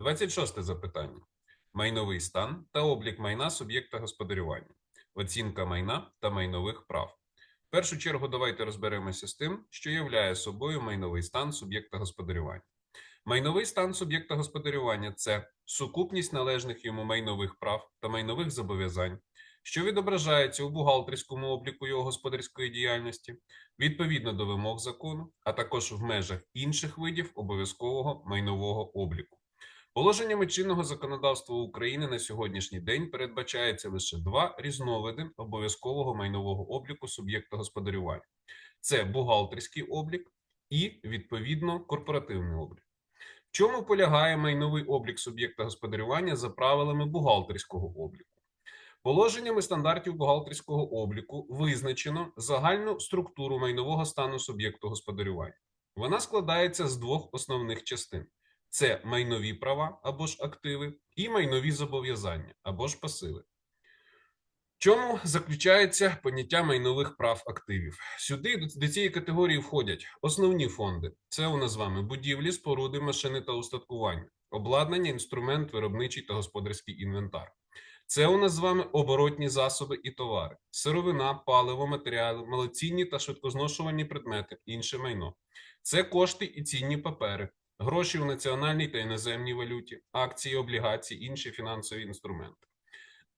26 запитання. Майновий стан та облік майна суб'єкта господарювання. Оцінка майна та майнових прав. В першу чергу давайте розберемося з тим, що являє собою майновий стан суб'єкта господарювання. Майновий стан суб'єкта господарювання це сукупність належних йому майнових прав та майнових зобов'язань, що відображається у бухгалтерському обліку його господарської діяльності, відповідно до вимог закону, а також в межах інших видів обов'язкового майнового обліку. Положеннями чинного законодавства України на сьогоднішній день передбачається лише два різновиди обов'язкового майнового обліку суб'єкта господарювання: це бухгалтерський облік і відповідно корпоративний облік. В чому полягає майновий облік суб'єкта господарювання за правилами бухгалтерського обліку? Положеннями стандартів бухгалтерського обліку визначено загальну структуру майнового стану суб'єкту господарювання. Вона складається з двох основних частин: це майнові права або ж активи, і майнові зобов'язання або ж пасиви. В чому заключається поняття майнових прав активів? Сюди до, цієї категорії входять основні фонди: це у нас з вами будівлі, споруди, машини та устаткування, обладнання, інструмент, виробничий та господарський інвентар. Це у нас з вами оборотні засоби і товари, сировина, паливо, матеріали, малоцінні та швидкозношувані предмети, інше майно. Це кошти і цінні папери, гроші в національній та іноземній валюті, акції, облігації, інші фінансові інструменти.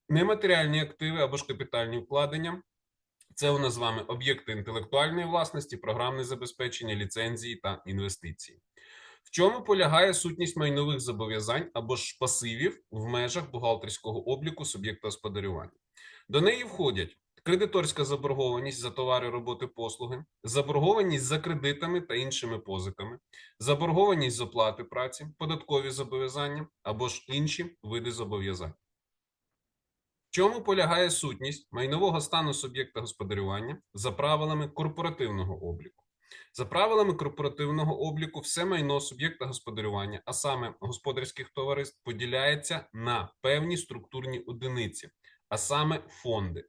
Нематеріальні активи або ж капітальні вкладення. Це у нас з вами об'єкти інтелектуальної власності, програмне забезпечення, ліцензії та інвестиції. В чому полягає сутність майнових зобов'язань або ж пасивів в межах бухгалтерського обліку суб'єкта господарювання? До неї входять кредиторська заборгованість за товари, роботи, послуги, заборгованість за кредитами та іншими позиками, заборгованість з оплати праці, податкові зобов'язання або ж інші види зобов'язань. В чому полягає сутність майнового стану суб'єкта господарювання за правилами корпоративного обліку? За правилами корпоративного обліку, все майно суб'єкта господарювання, а саме господарських товариств, поділяється на певні структурні одиниці, а саме фонди.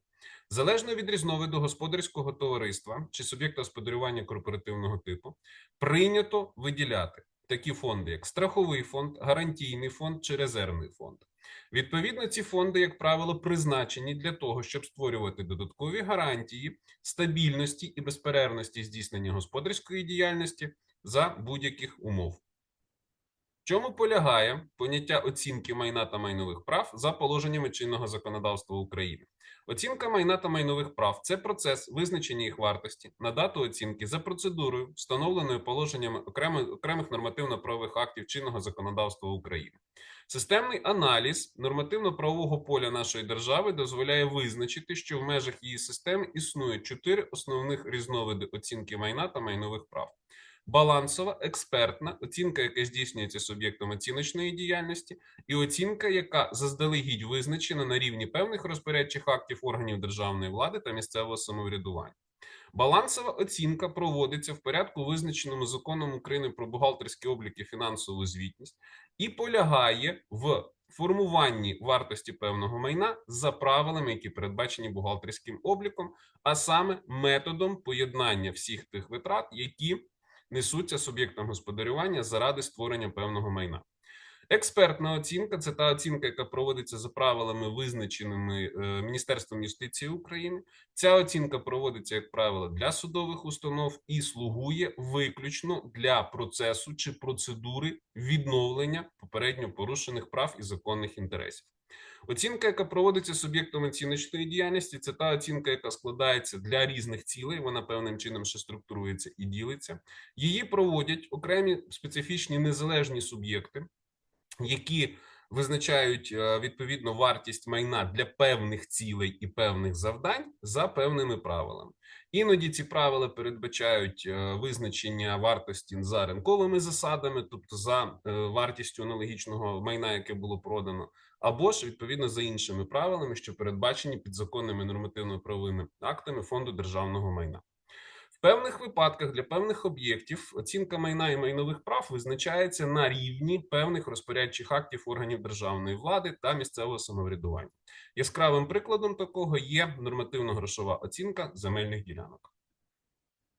Залежно від різновиду господарського товариства чи суб'єкта господарювання корпоративного типу, прийнято виділяти такі фонди, як страховий фонд, гарантійний фонд чи резервний фонд. Відповідно, ці фонди, як правило, призначені для того, щоб створювати додаткові гарантії стабільності і безперервності здійснення господарської діяльності за будь-яких умов. Чому полягає поняття оцінки майна та майнових прав за положеннями чинного законодавства України? Оцінка майна та майнових прав це процес визначення їх вартості на дату оцінки за процедурою, встановленою положеннями окремих, нормативно-правових актів чинного законодавства України. Системний аналіз нормативно-правового поля нашої держави дозволяє визначити, що в межах її системи існують чотири основних різновиди оцінки майна та майнових прав. Балансова, експертна оцінка, яка здійснюється суб'єктом оціночної діяльності, і оцінка, яка заздалегідь визначена на рівні певних розпорядчих актів органів державної влади та місцевого самоврядування. Балансова оцінка проводиться в порядку, визначеному законом України про бухгалтерський облік і фінансову звітність, і полягає в формуванні вартості певного майна за правилами, які передбачені бухгалтерським обліком, а саме методом поєднання всіх тих витрат, які несуться суб'єктом господарювання заради створення певного майна. Експертна оцінка це та оцінка, яка проводиться за правилами, визначеними е, Міністерством юстиції України. Ця оцінка проводиться, як правило, для судових установ і слугує виключно для процесу чи процедури відновлення попередньо порушених прав і законних інтересів. Оцінка, яка проводиться суб'єктом оціночної діяльності, це та оцінка, яка складається для різних цілей. Вона певним чином ще структурується і ділиться. Її проводять окремі специфічні незалежні суб'єкти, які визначають е, відповідно вартість майна для певних цілей і певних завдань за певними правилами. Іноді ці правила передбачають е, визначення вартості за ринковими засадами, тобто за е, вартістю аналогічного майна, яке було продано, або ж відповідно за іншими правилами, що передбачені підзаконними нормативно-правовими актами фонду державного майна. Певних випадках для певних об'єктів оцінка майна і майнових прав визначається на рівні певних розпорядчих актів органів державної влади та місцевого самоврядування. Яскравим прикладом такого є нормативно-грошова оцінка земельних ділянок.